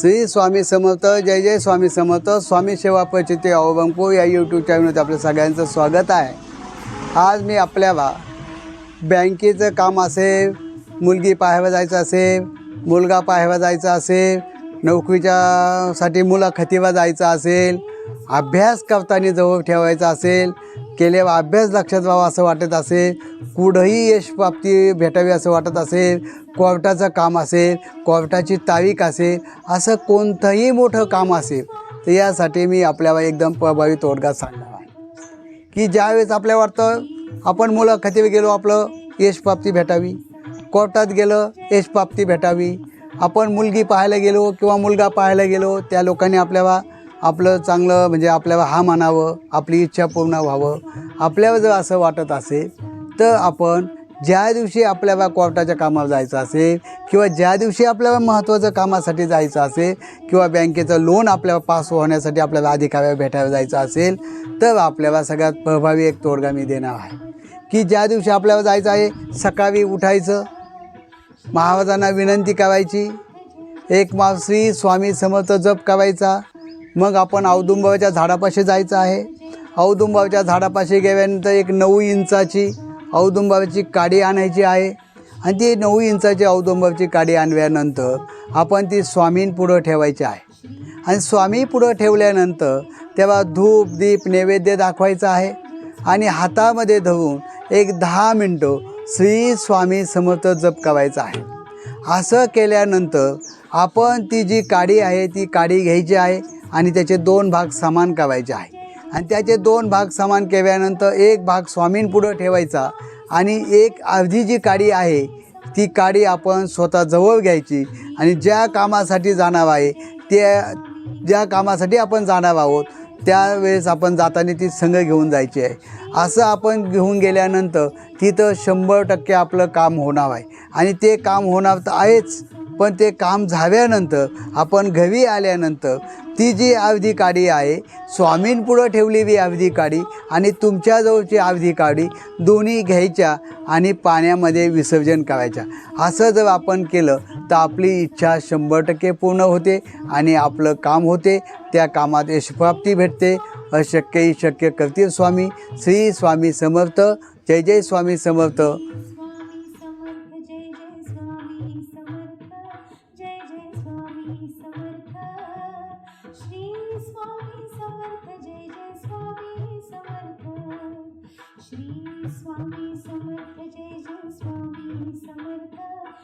श्री स्वामी समर्थ जय जय स्वामी समर्थ स्वामी सेवा पचिते अवबंको या यूट्यूब चॅनलमध्ये आपलं सगळ्यांचं स्वागत आहे. आज मी आपल्याला बँकेचं काम असेल मुलगी पाहायला जायचं असेल मुलगा पाहायला जायचा असेल नोकरीच्या साठी मुलाखतीला जायचं असेल अभ्यास करताना जवळ ठेवायचा असेल केलेला अभ्यास लक्षात व्हावा असं वाटत असेल कुठंही यशप्राप्ती भेटावी असं वाटत असेल कोर्टाचं काम असेल कोर्टाची तारीख असेल असं कोणतंही मोठं काम असेल तर यासाठी मी आपल्याला एकदम प्रभावी तोडगा सांगणार आहे. की ज्यावेळेस आपल्या वाटतं आपण मुलाखतीवर गेलो आपलं यशप्राप्ती भेटावी कोर्टात गेलं यशप्राप्ती भेटावी आपण मुलगी पाहायला गेलो किंवा मुलगा पाहायला गेलो त्या लोकांनी आपल्याला आपलं चांगलं म्हणजे आपल्याला हा मानावं आपली इच्छा पूर्ण व्हावं आपल्याला जर असं वाटत असेल तर आपण ज्या दिवशी आपल्याला कोर्टाच्या कामावर जायचं असेल किंवा ज्या दिवशी आपल्याला महत्त्वाचं कामासाठी जायचं असेल किंवा बँकेचं लोन आपल्याला पास होण्यासाठी आपल्याला अधिकाऱ्याला भेटायला जायचं असेल तर आपल्याला सगळ्यात प्रभावी एक तोडगा मी देणार आहे. की ज्या दिवशी आपल्याला जायचं आहे सकाळी उठायचं महाराजांना विनंती करायची एक मावश्री स्वामी समर्थ जप करायचा मग आपण औदुंबाच्या झाडापाशी जायचं आहे. औदुंबाच्या झाडापाशी गेल्यानंतर एक नऊ इंचाची औदुंबाची काडी आणायची आहे. आणि ती नऊ इंचाची औदुंबाची काडी आणल्यानंतर आपण ती स्वामींपुढं ठेवायची आहे. आणि स्वामी पुढं ठेवल्यानंतर तेव्हा धूप दीप नैवेद्य दाखवायचं आहे. आणि हातामध्ये धरून एक दहा मिनटं श्री स्वामी समर्थ जप करायचा आहे. असं केल्यानंतर आपण ती जी काडी आहे ती काडी घ्यायची आहे. आणि त्याचे दोन भाग समान करायचे आहे आणि त्याचे दोन भाग समान केल्यानंतर एक भाग स्वामींपुढं ठेवायचा आणि एक अर्धी जी काडी आहे ती काडी आपण स्वतः जवळ घ्यायची आणि ज्या कामासाठी जाणार आहे त्या ज्या कामासाठी आपण जाणार आहोत त्यावेळेस आपण जाताना ती संघ घेऊन जायची आहे. असं आपण घेऊन गेल्यानंतर तिथं शंभर टक्के आपलं काम होणार आहे. आणि ते काम होणार तर आहेच पण ते काम झाल्यानंतर आपण घरी आल्यानंतर ती जी अवधी काडी आहे स्वामींपुढं ठेवलेली अवधी काडी आणि तुमच्याजवळची अवधी काडी दोन्ही घ्यायच्या आणि पाण्यामध्ये विसर्जन करायच्या. असं जर आपण केलं तर आपली इच्छा शंभर टक्के पूर्ण होते आणि आपलं काम होते. त्या कामात यशप्राप्ती भेटते. अशक्यही शक्य करतील स्वामी. श्री स्वामी समर्थ. जय जय स्वामी समर्थ. श्री स्वामी समर्थ जय जय स्वामी समर्थ।